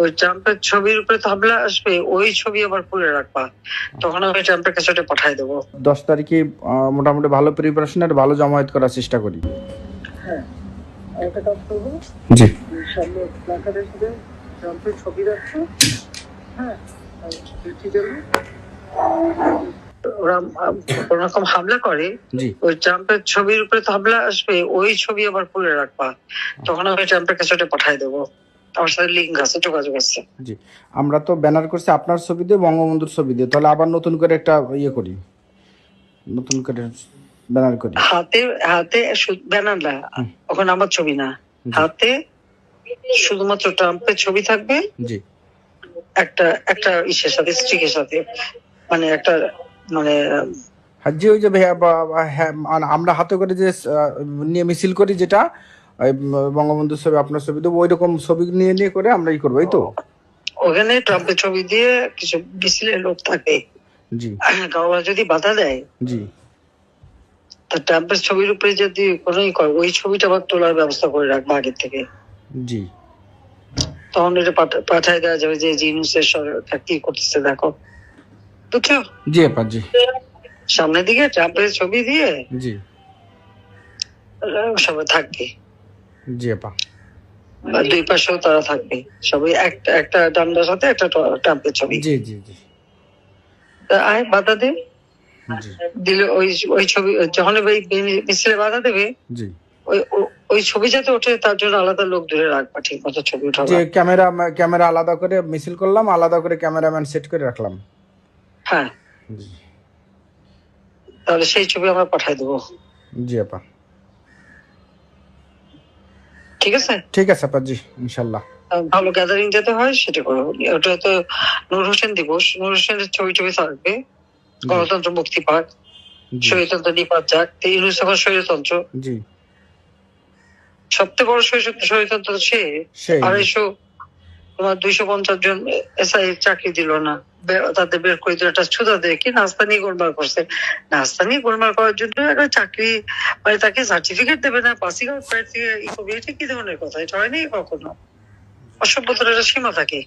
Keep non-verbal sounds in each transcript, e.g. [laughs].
ওই ট্রাম্পের ছবির উপরে তাবলা আসবে ওই ছবি আবার খুলে রাখবা। তখন আমি ট্রাম্পের কাছে ওটা পাঠাই দেবো। দশ তারিখে মোটামুটি ভালো প্রিপারেশন আর ভালো জমায়েত করার চেষ্টা করি। হ্যাঁ একটা কাজ করব? জি। সামনে প্ল্যাকার্ডের সাথে ট্রাম্পের ছবি রাখছো। হ্যাঁ ওরা কোনো রকম হামলা করে ওই ট্রাম্পের ছবির উপরে তাবলা আসবে ওই ছবি আবার খুলে রাখবা। তখন আমি ট্রাম্পের কাছে ওটা পাঠাই দেবো। আমার সাথে লিঙ্ক আছে যোগাযোগ আছে। জি। আমরা তো ব্যানার করছি আপনার ছবি দিয়ে বঙ্গবন্ধুর ছবি দিয়ে। তাহলে আবার নতুন করে একটা ইয়ে করি। নতুন করে ব্যানার করি। হাতে হাতে ব্যানার না ওখানে আমার ছবি না। হাতে শুধুমাত্র ট্রাম্পের ছবি থাকবে। জি। একটা একটা ইসের সাথে স্টিকের সাথে। মানে একটা মানে আর যে ওই যে ভাইয়া হ্যাঁ, মানে আমরা হাতে করে যে নিয়ে মিছিল করি যেটা বঙ্গবন্ধুর ছবি আপনার ছবি দেবো ওই রকম ছবি নিয়ে নিয়ে করে আমরা ই করব এই তো? ওখানে ট্রাম্পের ছবি দিয়ে কিছু মিছিলের লোক থাকে। জি। কারোর যদি বাধা দেয় জি। তা ট্রাম্পের ছবির উপরে যদি কোনো ওই ছবিটা আবার তোলার ব্যবস্থা করে রাখব আগের থেকে। জি। তখন এটা পাঠায় দেওয়া যাবে যে জিনিসের সরকার কি করতেছে দেখো। বুঝছ? জি আপা জি। সামনের দিকে ট্রাম্পের ছবি দিয়ে জি। সবাই থাকবে। জি আপা। দুই পাশেও তারা থাকবে। সবাই একটা একটা ডান্ডার সাথে একটা ট্রাম্পের ছবি। জি জি জি। আয় বাধা দে। দিলে ওই ওই ছবি যখন ওই মিছিলে বাধা দেবে জি। ওই ওই ছবি যাতে ওঠে তার জন্য আলাদা লোক ধরে রাখবা ঠিক মতো ছবি উঠাবা। যে ক্যামেরা ক্যামেরা আলাদা করে মিছিল করলাম আলাদা করে ক্যামেরাম্যান সেট করে রাখলাম। হ্যাঁ। তাহলে সেই ছবি আমরা পাঠাই দেবো। জি আপা। ঠিক আছে? ঠিক আছে আপা জি ইনশাল্লাহ ভালো গ্যাদারিং যাতে হয় সেটা করো। ওটা তো নূর হোসেন দিবস। নূর হোসেনের ছবি টবি থাকবে। গণতন্ত্র মুক্তি পাক। শৈতন্ত্র স্বৈরতন্ত্র নিপাত যাক। ইউনুস এখন স্বৈরতন্ত্র জি। সবচেয়ে বড় শৈশব স্বৈরতন্ত্র সে। আড়াইশো তোমার দুইশো পঞ্চাশ জন এসআই চাকরি দিল না। তাদের বের করে দিল একটা ছুতা দিয়ে কি গোলমাল করছে। গোলমাল করার জন্য একটা চাকরি মানে তাকে সার্টিফিকেট দেবে না পাসিং আউট ই করবে এটা কি ধরনের কথা? এটা হয়নি কখনো? অসভ্যতার একটা সীমা থাকে।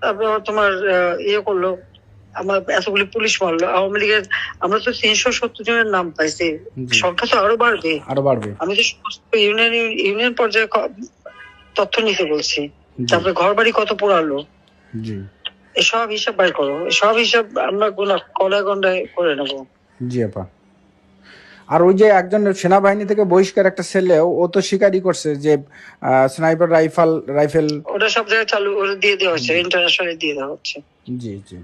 তারপর তোমার ইয়ে করল আমার এতগুলি পুলিশ মারলো আওয়ামী লীগের আমরা তো তিনশো সত্তর জনের নাম পাইছি। সংখ্যা তো আরও বাড়বে। আরও বাড়বে। আমি তো সমস্ত ইউনিয়ন ইউনিয়ন পর্যায়ে তথ্য নিতে বলছি। তারপরে ঘর বাড়ি কত পোড়ালো? জি। এসব হিসাব বাইর করো। এসব হিসাব আমরা গোনা কলায় গন্ডায় করে নেব। জি আপা। আর ওই যে একজন সেনাবাহিনী থেকে বহিষ্কার একটা ছেলে ও তো স্বীকারই করছে যে স্নাইপার রাইফেল রাইফেল ওটা সব জায়গায় চালু করে দিয়ে দেওয়া হচ্ছে ইন্টারন্যাশনালি দিয়ে দেওয়া হচ্ছে। জি জি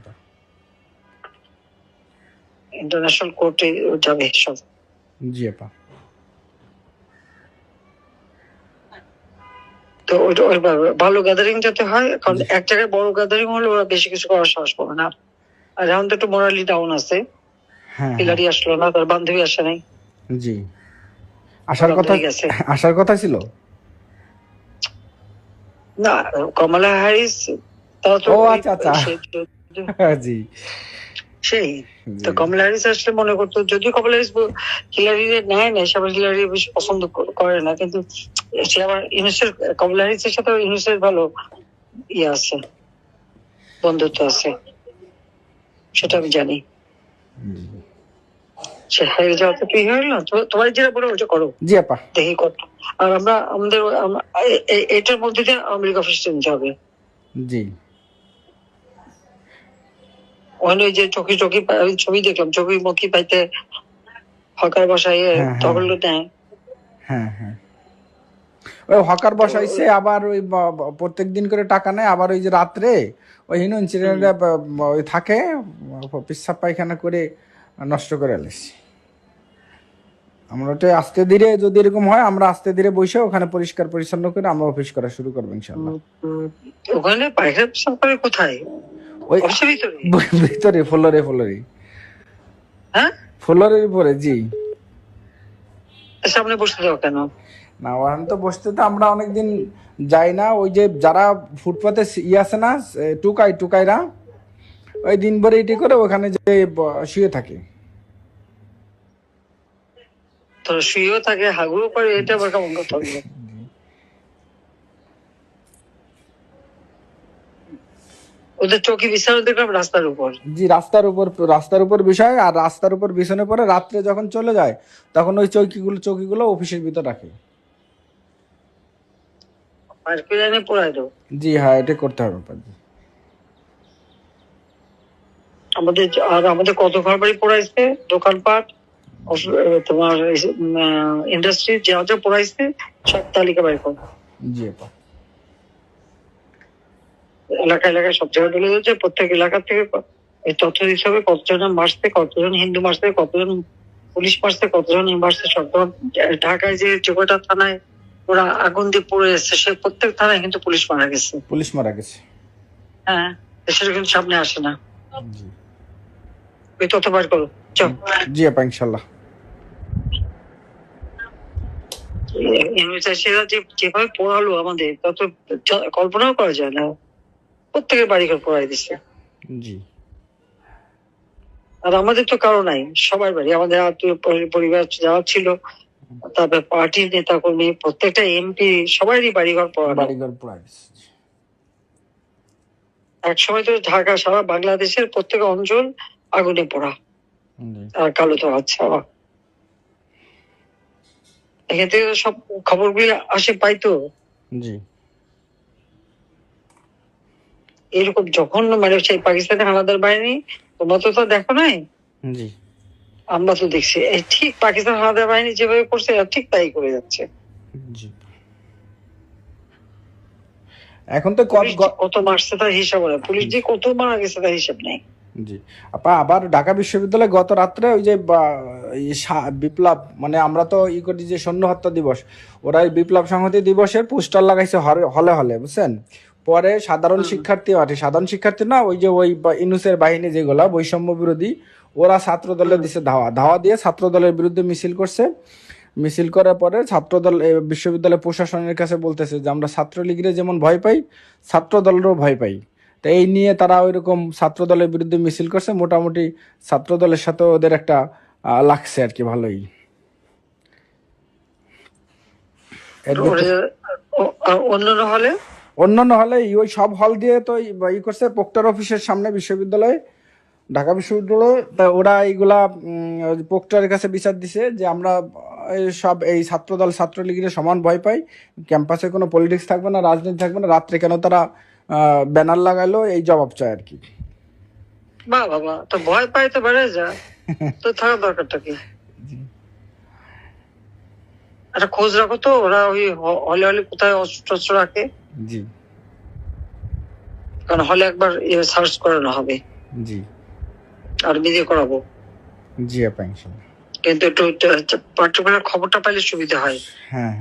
ইন্টারন্যাশনাল কোর্টে যাবে সব। জি আপা। তো ওইটা ওইভাবে ভালো গ্যাদারিং যাতে হয় কারণ এক জায়গায় বড় গ্যাদারিং হলে ওরা বেশি কিছু করার সাহস পাবে না। আর এখন তো একটু মোরালি ডাউন আছে। হ্যাঁ হ্যাঁ, পিলারি আসলো না তার বান্ধবী আসে নাই। জি। আসার কথা আসার কথা ছিল? না কমলা হ্যারিস তারা তো ও, আচ্ছা, আচ্ছা। [laughs] জি। সেই। তো কমলা হ্যারিস আসলে মনে করতো যদিও কমলা হ্যারিস হিলারি নেয় না সবাই হিলারি বেশি পছন্দ করে না। কিন্তু সে আবার ইউনুসের কমলা হ্যারিসের সাথে ইউনুসের ভালো ইয়ে আছে বন্ধুত্ব আছে। সেটা আমি জানি। সে হেরে যাওয়া তো কি হইল? না তো- তোমার যেটা বলে ওটা করো। জি আপা। দেখি কত আর আমরা আমাদের আম- এ- এ- এটার মধ্যে দিয়ে আমেরিকা নিতে হবে জি। ওখানে যে পা- ওই ছবি দেখলাম চোখে মুখি পাইতে হকার বসাই হ্যাঁ, হ্যাঁ। তখন নেয়। হ্যাঁ হ্যাঁ। ওই হকার বসাইছে আবার ওই প্রত্যেক দিন করে টাকা নেয় আবার ওই যে রাত্রে ওই হিনো ইনসিডেন্ট ওই থাকে পেশাব পায়খানা করে নষ্ট করে আলেছি আমরা ওটা আস্তে ধীরে যদি এরকম হয় আমরা আস্তে ধীরে বসে ওখানে পরিষ্কার পরিচ্ছন্ন করে আমরা অফিস করা শুরু করব ইনশাল্লাহ ওখানে পায়খানা কোথায়? ওই ভিতরে ভিতরে ফ্লোরে ফ্লোরে। হ্যাঁ? ফ্লোরের উপরে জি। সামনে বসতে দাও কেন? না ওখানে তো বসতে তো আমরা অনেকদিন যাই না। ওই যে যারা ফুটপাতে ই আছে না টুকাই টুকাইরা ওই দিন ভরে এটি করে ওখানে যে শুয়ে থাকে। তো শুয়েও থাকে হাগুও করে এটা আবার কেমন কথা ওদের চৌকি বিছানো দেখলাম রাস্তার উপর। জি রাস্তার উপর রাস্তার উপর বিষয় আর রাস্তার উপর বিছানে পরে রাত্রে যখন চলে যায় তখন ওই চৌকিগুলো চৌকিগুলো অফিসের ভিতর রাখে। আর পড়ায় দেবো। জি হ্যাঁ এটা করতে হবে পাজি। আমাদের আর আমাদের কত ঘর বাড়ি পড়াইছে? দোকানপাট তোমার ইন্ডাস্ট্রি যা যা পড়াইছে সব তালিকা বাড়ি কর। জি আপা এলাকা এলাকায় সব জায়গায় তুলে দিচ্ছে প্রত্যেক এলাকা থেকে এই তথ্য দিতে হবে কতজন মারছে কতজন হিন্দু মারছে কতজন পুলিশ মারছে কতজন মারছে সব ঢাকায় যে কটা থানায় ওরা আগুন দিয়ে পড়ে এসছে সে প্রত্যেক থানায় কিন্তু পুলিশ মারা গেছে পুলিশ মারা গেছে হ্যাঁ সেটা কিন্তু সামনে আসে না ওই তথ্য বার করো চল জি আপা ইনশাল্লাহ যেভাবে পড়ালো আমাদের তত কল্পনাও করা যায় না প্রত্যেকের বাড়ি ঘর পড়াই দিচ্ছে জি। আর আমাদের তো কারও নাই সবার বাড়ি। আমাদের আত্মীয় পরিবার যারা ছিল তারপর পার্টির নেতা কর্মী প্রত্যেকটা এমপি সবারই বাড়ি ঘর পড়ানো। বাড়িঘর পুরা এক সময় তো ঢাকা সারা বাংলাদেশের প্রত্যেক অঞ্চল আগুনে পড়া। আর কালো তো আচ্ছা এখান থেকে সব খবরগুলি আসে পাইতো। জি। এরকম জঘন্য মানে সেই পাকিস্তানের হানাদার বাহিনী তোমরা তো দেখো নাই? আমরা তো দেখছি। ঠিক পাকিস্তান হানাদার বাহিনী যেভাবে করছে ঠিক তাই করে যাচ্ছে। এখন তো কত মারছে তার হিসাব নেই। পুলিশ যে কত মারা গেছে তার হিসাব নেই। জি। আপা আবার ঢাকা বিশ্ববিদ্যালয়ে গত রাত্রে ওই যে বিপ্লব মানে আমরা তো ই করি যে সৈন্য হত্যা দিবস ওরা বিপ্লব সংহতি দিবসের পোস্টার লাগাইছে হলে হলে বুঝছেন? পরে সাধারণ শিক্ষার্থী আছে সাধারণ শিক্ষার্থী না ওই যে ওই ইনুসের বাহিনী যেগুলা বৈষম্য বিরোধী ওরা ছাত্র দলে দিছে ধাওয়া। ধাওয়া দিয়ে ছাত্র দলের বিরুদ্ধে মিছিল করছে। মিছিল করার পরে ছাত্রদল বিশ্ববিদ্যালয় প্রশাসনের কাছে বলতেছে যে আমরা ছাত্রলীগের যেমন ভয় পাই ছাত্র দলেরও ভয় পাই। তো এই নিয়ে তারা ওইরকম ছাত্র দলের বিরুদ্ধে মিছিল করছে। মোটামুটি ছাত্র দলের সাথে ওদের একটা লাগছে আর কি ভালোই। অন্যান্য হলে? অন্যান্য হলে ওই সব হল দিয়ে তো ই- করছে পোক্টার অফিসের সামনে বিশ্ববিদ্যালয়ে ঢাকা বিশ্ববিদ্যালয়ে। তা ওরা এইগুলা পোক্টারের কাছে বিচার দিছে যে আমরা সব এই ছাত্রদল ছাত্রলীগের সমান ভয় পাই। ক্যাম্পাসে কোনো পলিটিক্স থাকবে না রাজনীতি থাকবে না। রাত্রে কেন তারা ব্যানার লাগাইলো এই জবাব চায় আর কি। বা বাবা তো ভয় পাই [laughs] তো বেড়ে যা তো থাকার দরকারটা কি? একটা খোঁজ রাখো তো ওরা ওই হলে হলে কোথায় অস্ত্র রাখে? জি। কারণ হলে একবার সার্চ করানো হবে। জি। আর বিয়ে করাবো। জি আপা ইনশাআল্লাহ কিন্তু একটু পার্টিকুলার খবরটা পাইলে সুবিধা হয় হ্যাঁ।